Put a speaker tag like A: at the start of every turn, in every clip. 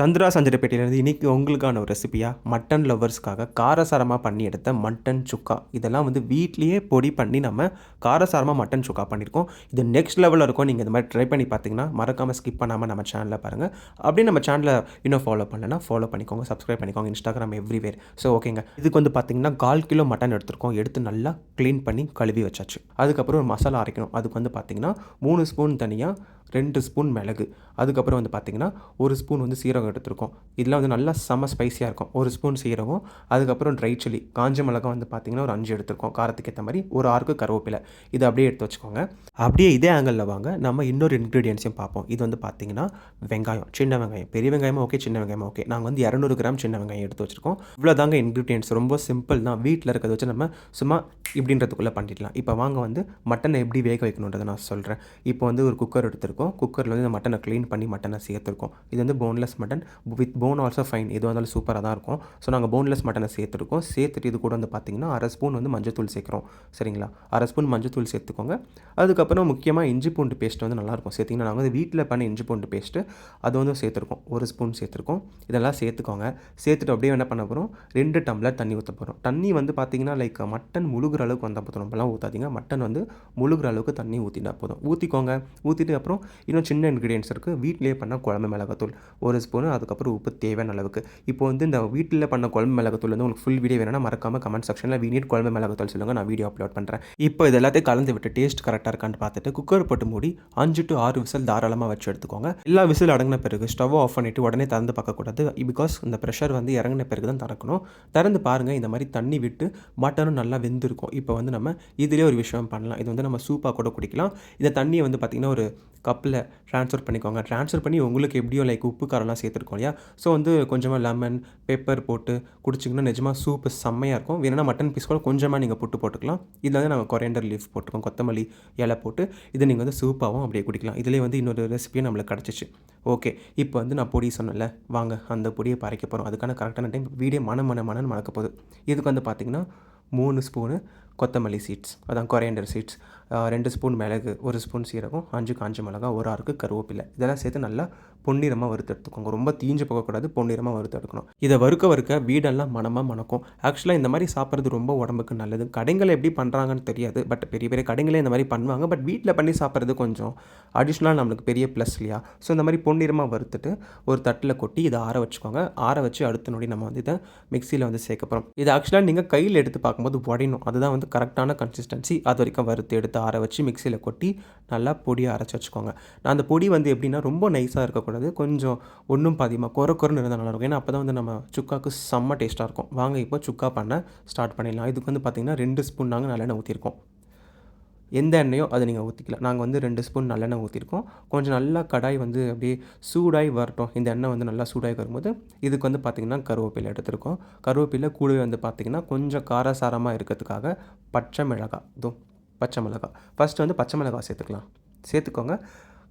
A: சந்திரா சஞ்சரப்பேட்டையிலேருந்து இன்றைக்கி உங்களுக்கான ஒரு ரெசிபியாக மட்டன் லவ்வர்ஸ்க்காக காரசாரமாக பண்ணி எடுத்த மட்டன் சுக்கா. இதெல்லாம் வந்து வீட்லேயே பொடி பண்ணி நம்ம காரசாரமாக மட்டன் சுக்கா பண்ணியிருக்கோம் இது நெக்ஸ்ட் லெவலில் இருக்கும். நீங்கள் இந்த மாதிரி ட்ரை பண்ணி பார்த்தீங்கன்னா மறக்காமல் ஸ்கிப் பண்ணாமல் நம்ம சேனலில் பாருங்கள் அப்படியே நம்ம சேனலை இன்னும் ஃபாலோ பண்ணலன்னா ஃபாலோ பண்ணிக்கோங்க. சப்ஸ்கிரைப் பண்ணிக்கோங்க. இன்ஸ்டாகிராம் எவ்ரிவேர் ஸோ ஓகேங்க இதுக்கு வந்து பார்த்தீங்கன்னா கால் கிலோ மட்டன் எடுத்திருக்கோம். எடுத்து நல்லா க்ளீன் பண்ணி கழுவி வச்சாச்சு. அதுக்கப்புறம் ஒரு மசாலா அரைக்கணும். அதுக்கு வந்து பார்த்தீங்கன்னா மூணு ஸ்பூன் தனியாக ரெண்டு ஸ்பூன் மிளகு. அதுக்கப்புறம் வந்து பார்த்திங்கன்னா ஒரு ஸ்பூன் வந்து சீரகம் எடுத்திருக்கோம். இதெல்லாம் வந்து நல்லா செம்ம ஸ்பைஸியாக இருக்கும். ஒரு ஸ்பூன் சீரகம் அதுக்கப்புறம் ட்ரை சில்லி காஞ்ச மிளகாய் வந்து பார்த்திங்கன்னா ஒரு அஞ்சு எடுத்திருக்கோம். காரத்துக்கு ஏற்ற மாதிரி ஒரு ஆறுக்கு கருவேப்பிலை. இது அப்படியே எடுத்து வச்சுக்கோங்க. அப்படியே இதே ஆங்கிளில் வாங்க நம்ம இன்னொரு இன்க்ரீடியன்ஸையும் பார்ப்போம். இது வந்து பார்த்திங்கன்னா வெங்காயம். சின்ன வெங்காயம். பெரிய வெங்காயமும் ஓகே சின்ன வெங்காயமாக ஓகே நாங்கள் வந்து இரநூறு கிராம் சின்ன வெங்காயம் எடுத்து வச்சுருக்கோம். இவ்வளோ தாங்க இன்க்ரீடியன்ஸ் ரொம்ப சிம்பிள் தான். வீட்டில் இருக்கிறத வச்சு நம்ம சும்மா இப்படின்றதுக்குள்ளே பண்ணிடலாம். இப்போ வாங்க வந்து மட்டனை எப்படி வேக வைக்கணுன்றதை நான் சொல்கிறேன் இப்போ வந்து ஒரு குக்கர் எடுத்திருக்கோம். குக்கரில் வந்து இந்த மட்டனை க்ளீன் பண்ணி மட்டனை சேர்த்துருக்கோம். இது வந்து boneless mutton with bone also fine எதுவாக இருந்தாலும் சூப்பராக தான் இருக்கும். ஸோ நாங்கள் போன்லெஸ் மட்டனை சேர்த்துருக்கோம். சேர்த்துட்டு இது கூட வந்து பார்த்திங்கன்னா அரை ஸ்பூன் வந்து மஞ்சத்தூள் சேர்க்குறோம். சரிங்களா? அரை ஸ்பூன் மஞ்சத்தூள் சேர்த்துக்கோங்க. அதுக்கப்புறம் முக்கியமாக இஞ்சி பூண்டு பேஸ்ட் வந்து நல்லாயிருக்கும். சேர்த்திங்கன்னா நாங்கள் வந்து வீட்டில் பண்ண இஞ்சி பூண்டு பேஸ்ட்டு அது வந்து சேர்த்துருக்கோம். ஒரு ஸ்பூன் சேர்த்துருக்கோம். இதெல்லாம் சேர்த்துக்கோங்க. சேர்த்துட்டு அப்படியே என்ன பண்ண போகிறோம் ரெண்டு டம்ளர் தண்ணி ஊற்ற போகிறோம் தண்ணி வந்து பார்த்திங்கன்னா லைக் மட்டன் முழுகிற அளவுக்கு வந்தால் போதும். ரொம்பலாம் ஊற்றாதீங்க மட்டன் வந்து முழுகிற அளவுக்கு தண்ணி ஊற்றினா போதும். ஊற்றிக்கோங்க ஊற்றிட்டு அப்புறம் இன்னும் சின்ன இன்க்ரீடியன்ஸ் இருக்குது வீட்டிலேயே பண்ணால் குழம்பு மிளகாத்தூள் ஒரு ஸ்பூனு அதுக்கப்புறம் உப்பு தேவையான அளவுக்கு. இப்போ வந்து இந்த வீட்டில் பண்ண குழம்பு மிளகாத்தூள் வந்து உங்களுக்கு ஃபுல் வீடியோ வேணும்னா மறக்காம கமெண்ட் செக்ஷனில் வீட் குழம்பு மிளகாத்தூள் சொல்லுங்கள் நான் வீடியோ அப்லோட் பண்ணுறேன் இப்போ இது எல்லாத்தையும் கலந்து விட்டு டேஸ்ட் கரெக்டாக இருக்கான்னு பார்த்துட்டு குக்கர் போட்டு மூடி அஞ்சு டு ஆறு விசில் தாராளமாக வச்சு எடுத்துக்கோங்க. எல்லா விசில் அடங்கின பிறகு ஸ்டவ் ஆஃப் பண்ணிவிட்டு உடனே திறந்து பார்க்கக்கூடாது பிகாஸ் இந்த ப்ரெஷர் வந்து இறங்கின பிறகு தான் திறக்கணும். திறந்து பாருங்கள் இந்த மாதிரி தண்ணி விட்டு மட்டனும் நல்லா வெந்திருக்கும். இப்போ வந்து நம்ம இதிலே ஒரு விஷயம் பண்ணலாம். இது வந்து நம்ம சூப்பாக கூட குடிக்கலாம். இந்த தண்ணியை வந்து பார்த்திங்கன்னா ஒரு கப்பில் ட்ரான்ஸ்ஃபர் பண்ணிக்கோங்க. ட்ரான்ஸ்ஃபர் பண்ணி உங்களுக்கு எப்படியோ லைக் உப்பு காரம்லாம் சேர்த்துருக்கோம் இல்லையா? ஸோ வந்து கொஞ்சமாக லெமன் பெப்பர் போட்டு குடிச்சிங்கன்னா நிஜமாக சூப்பு செம்மையாக இருக்கும். வேணும்னா மட்டன் பீஸ் கூட கொஞ்சமாக நீங்கள் புட்டு போட்டுக்கலாம். இதில் வந்து நாங்கள் கொரியண்டர் லீஃப் போட்டுருக்கோம் கொத்தமல்லி இலை போட்டு இதை நீங்கள் வந்து சூப்பாகவும் அப்படியே குடிக்கலாம். இதிலே வந்து இன்னொரு ரெசிபியும் நம்மளுக்கு கிடச்சிச்சு. ஓகே இப்போ வந்து நான் பொடி சொன்னல வாங்க அந்த பொடியை பறைக்க போகிறோம் அதுக்கான கரெக்டான டைம் வீடியோ மன மன மனன்னு மணக்க போகுது. இதுக்கு வந்து பார்த்திங்கன்னா மூணு ஸ்பூனு கொத்தமல்லி சீட்ஸ் அதான் கொரையண்டர் சீட்ஸ் ரெண்டு ஸ்பூன் மிளகு ஒரு ஸ்பூன் சீரகம் அஞ்சு காஞ்ச மிளகா ஒரு ஆறுக்கு கருவேப்பிலை. இதெல்லாம் சேர்த்து நல்லா பொன்னிறமாக வறுத்து எடுத்துக்கோங்க. ரொம்ப தீஞ்சு போகக்கூடாது பொன்னிறமாக வறுத்து எடுக்கணும். இதை வறுக்க வறுக்க வீடெல்லாம் மனமாக மணக்கும். ஆக்சுவலாக இந்த மாதிரி சாப்பிட்றது ரொம்ப உடம்புக்கு நல்லது. கடைங்களை எப்படி பண்ணுறாங்கன்னு தெரியாது பட் பெரிய பெரிய கடைங்களே இந்த மாதிரி பண்ணுவாங்க. பட் வீட்டில் பண்ணி சாப்பிட்றது கொஞ்சம் அடிஷ்னலாக நம்மளுக்கு பெரிய ப்ளஸ் இல்லையா? ஸோ இந்த மாதிரி பொன்னிறமாக வறுத்துட்டு ஒரு தட்டில் கொட்டி இதை ஆற வச்சுக்கோங்க. ஆற வச்சு அடுத்த நொடி நம்ம வந்து இதை மிக்சியில் வந்து சேர்க்க போகிறோம் இது ஆக்சுவலாக நீங்கள் கையில் எடுத்து பார்க்கும்போது உடையணும். அதுதான் வந்து கரெக்டான கன்சிஸ்டன்சி அது வரைக்கும் வறுத்து எடுத்து ஆற வச்சு மிக்சியில் கொட்டி நல்லா பொடியை அரைச்சி வச்சுக்கோங்க. நான் அந்த பொடி வந்து எப்படின்னா ரொம்ப நைஸாக இருக்கக்கூடாது. கொஞ்சம் ஒன்றும் பாதியமாக குறை குறைன்னு இருந்தால் நல்லாயிருக்கும் ஏன்னா அப்போ தான் வந்து நம்ம சுக்காவுக்கு செம்ம டேஸ்ட்டாக இருக்கும். வாங்க இப்போ சுக்கா பண்ண ஸ்டார்ட் பண்ணிடலாம். இதுக்கு வந்து பார்த்திங்கன்னா ரெண்டு ஸ்பூன் நாங்கள் நல்லெண்ணெய் ஊற்றிருக்கோம் எந்த எண்ணெயோ அதை நீங்கள் ஊற்றிக்கலாம் நாங்கள் வந்து ரெண்டு ஸ்பூன் நல்லெண்ணெய் ஊற்றிருக்கோம் கொஞ்சம் நல்லா கடாய் வந்து அப்படியே சூடாகி வரட்டும். இந்த எண்ணெய் வந்து நல்லா சூடாகி வரும்போது இதுக்கு வந்து பார்த்திங்கன்னா கருவேப்பிலை எடுத்திருக்கோம். கருவேப்பிலை கூடவே வந்து பார்த்திங்கன்னா கொஞ்சம் காரசாரமாக இருக்கிறதுக்காக பச்சை மிளகாய். இதுவும் பச்சை மிளகாய். ஃபஸ்ட்டு வந்து பச்சை மிளகாய் சேர்த்துக்கலாம். சேர்த்துக்கோங்க.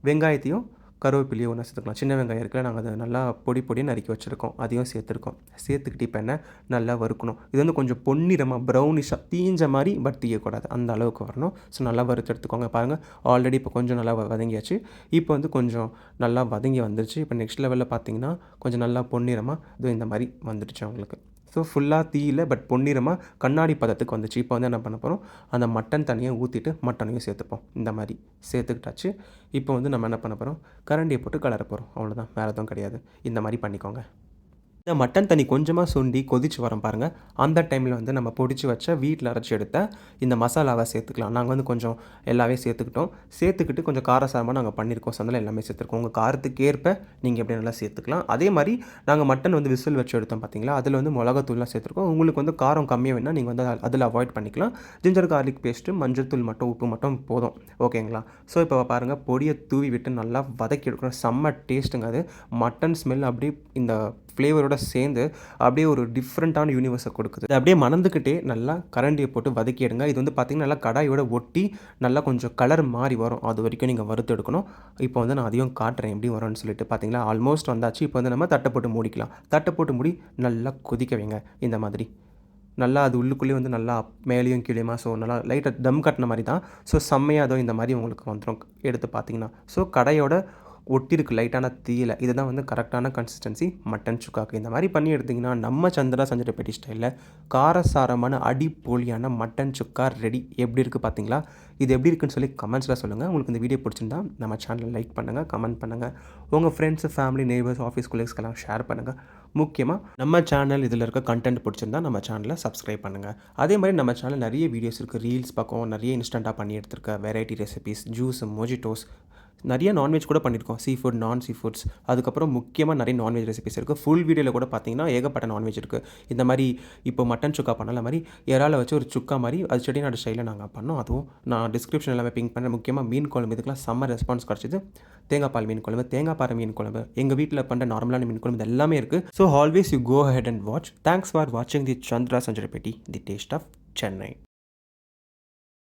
A: வெங்காயத்தையும் கருவேப்பிலையும் ஒன்றா சேர்த்துக்கலாம். சின்ன வெங்காயம் இருக்குல்ல நாங்கள் அதை நல்லா பொடி பொடி நறுக்கி வச்சுருக்கோம். அதையும் சேர்த்துருக்கோம். சேர்த்துக்கிட்டு இப்போ என்ன? நல்லா வறுக்கணும். இது வந்து கொஞ்சம் பொன்னிறமாக ப்ரௌனிஷாக தீஞ்ச மாதிரி பட் தீயக்கூடாது. அந்த அளவுக்கு வரணும். ஸோ நல்லா வறுத்து எடுத்துக்கோங்க. பாருங்கள் ஆல்ரெடி இப்போ கொஞ்சம் நல்லா வ- வதங்கியாச்சு. இப்போ வந்து கொஞ்சம் நல்லா வதங்கி வந்துருச்சு. இப்போ நெக்ஸ்ட் லெவலில் பார்த்தீங்கன்னா கொஞ்சம் நல்லா பொன்னிறமாக இது இந்த மாதிரி வந்துடுச்சு அவங்களுக்கு ஸோ ஃபுல்லாக தீயில் பட் பொன்னிறமாக கண்ணாடி பதத்துக்கு வந்துச்சு. இப்போ வந்து என்ன பண்ண போகிறோம் அந்த மட்டன் தனியாக ஊற்றிட்டு மட்டனையும் சேர்த்துப்போம். இந்த மாதிரி சேர்த்துக்கிட்டாச்சு. இப்போ வந்து நம்ம என்ன பண்ண போகிறோம் கரண்டியை போட்டு கலர போகிறோம் அவ்வளோதான் வேறு எதுவும் கிடையாது. இந்த மாதிரி பண்ணிக்கோங்க. இந்த மட்டன் தண்ணி கொஞ்சமாக சுண்டி கொதிச்சு வரோம் பாருங்கள் அந்த டைமில் வந்து நம்ம பொடிச்சு வச்ச வீட்டில் அரைச்சி எடுத்த இந்த மசாலாவை சேர்த்துக்கலாம். நாங்கள் வந்து கொஞ்சம் எல்லாமே சேர்த்துக்கிட்டோம். சேர்த்துக்கிட்டு கொஞ்சம் காரசாரமாக நாங்கள் பண்ணியிருக்கோம். சந்தில் எல்லாமே சேர்த்துருக்கோம். உங்கள் காரத்துக்கு ஏற்ப நீங்கள் எப்படி நல்லா சேர்த்துக்கலாம். அதே மாதிரி நாங்கள் மட்டன் வந்து விசில் வச்சு எடுத்தோம் பார்த்தீங்களா அதில் வந்து மிளகாத்தூள்லாம் சேர்த்துருக்கோம். உங்களுக்கு வந்து காரம் கம்மியாக வேணால் நீங்கள் வந்து அதில் அவாய்ட் பண்ணிக்கலாம். ஜிஞ்சர் கார்லிக் பேஸ்ட்டு மஞ்சள் தூள் மட்டும் உப்பு மட்டும் போதும். ஓகேங்களா ஸோ இப்போ பாருங்கள் பொடியை தூவி விட்டு நல்லா வதக்கி எடுக்கணும். செம்ம டேஸ்ட்டுங்க அது. மட்டன் ஸ்மெல் அப்படியே இந்த ஃப்ளேவரோட சேர்ந்து அப்படியே ஒரு டிஃப்ரெண்ட்டான யூனிவர்ஸை கொடுக்குது. அப்படியே மணந்துக்கிட்டே நல்லா கரண்டியை போட்டு வதக்கிடுங்க இது வந்து பார்த்திங்கன்னா நல்லா கடாயோட ஒட்டி நல்லா கொஞ்சம் கலர் மாறி வரும். அது வரைக்கும் நீங்கள் வறுத்து எடுக்கணும். இப்போ வந்து நான் அதையும் காட்டுறேன் எப்படி வரும்னு சொல்லிட்டு பார்த்தீங்களா? ஆல்மோஸ்ட் வந்தாச்சு. இப்போ வந்து நம்ம தட்டை போட்டு மூடிக்கலாம். தட்டை போட்டு மூடி நல்லா கொதிக்க வைங்க. இந்த மாதிரி. நல்லா அது உள்ளுக்குள்ளேயே வந்து நல்லா மேலேயும் கீழேயுமா? ஸோ நல்லா லைட்டாக தம் கட்டின மாதிரி தான். ஸோ செம்மையாக அதோ இந்த மாதிரி உங்களுக்கு வந்துடும் எடுத்து பார்த்தீங்கன்னா. ஸோ கடையோட ஒட்டிருக்கு லைட்டான தீயில. இதுதான் வந்து கரெக்டான கன்சிஸ்டன்சி மட்டன் சுக்காக்கு. இந்த மாதிரி பண்ணி எடுத்திங்கன்னா நம்ம சந்திரா பெட்டி ஸ்டைலில் காரசாரமான அடிப்பொலியான மட்டன் சுக்கா ரெடி எப்படி இருக்குது பார்த்தீங்களா இது எப்படி இருக்குன்னு சொல்லி கமெண்ட்ஸில் சொல்லுங்கள் உங்களுக்கு இந்த வீடியோ பிடிச்சிருந்தா நம்ம சேனலை லைக் பண்ணுங்கள் கமெண்ட் பண்ணுங்கள் உங்கள் ஃப்ரெண்ட்ஸு ஃபேமிலி நெய்பர்ஸ் ஆஃபீஸ் கொலீக்ஸ்க்கெல்லாம் ஷேர் பண்ணுங்கள் முக்கியமாக நம்ம சேனல் இதில் இருக்க கண்டென்ட் பிடிச்சிருந்தா நம்ம சேனலை சப்ஸ்கிரைப் பண்ணுங்கள் அதே மாதிரி நம்ம சேனல் நிறைய வீடியோஸ் இருக்குது ரீல்ஸ் பக்கம் நிறைய இன்ஸ்டண்ட்டாக பண்ணி எடுத்திருக்க. வெரைட்டி ரெசிபிஸ் ஜூஸ் மொஜிட்டோஸ் நிறைய நான்வெஜ் கூட பண்ணியிருக்கோம் சீ ஃபுட் நான் சீ ஃபுட்ஸ் அதுக்கப்புறம் முக்கியமாக நிறைய நான்வெஜ் ரெசிபிஸ் இருக்குது ஃபுல் வீடியோவில் கூட பார்த்தீங்கன்னா ஏகப்பட்ட நான்வெஜ் இருக்குது இந்த மாதிரி இப்போ மட்டன் சுக்கா பண்ணல மாதிரி இறால வச்சு ஒரு சுக்கா மாதிரி அது செட்டிநாடு ஸ்டைலில் நாங்கள் பண்ணோம். அதுவும் நான் டிஸ்கிரிப்ஷன் எல்லாமே பிங்க் பண்ணேன் முக்கியமாக மீன் குழம்பு இதுக்கெல்லாம் செம்ம ரெஸ்பான்ஸ் கிடச்சிது. தேங்காய் பால் மீன் குழம்பு தேங்காய் பாறை மீன் குழம்பு எங்கள் வீட்டில் பண்ணுற நார்மலான மீன் குழம்பு எல்லாமே இருக்குது so always you go ahead and watch thanks for வாட்சிங் தி சந்திரா சஞ்சரப்பேட்டி தி டேஸ்ட் ஆஃப் சென்னை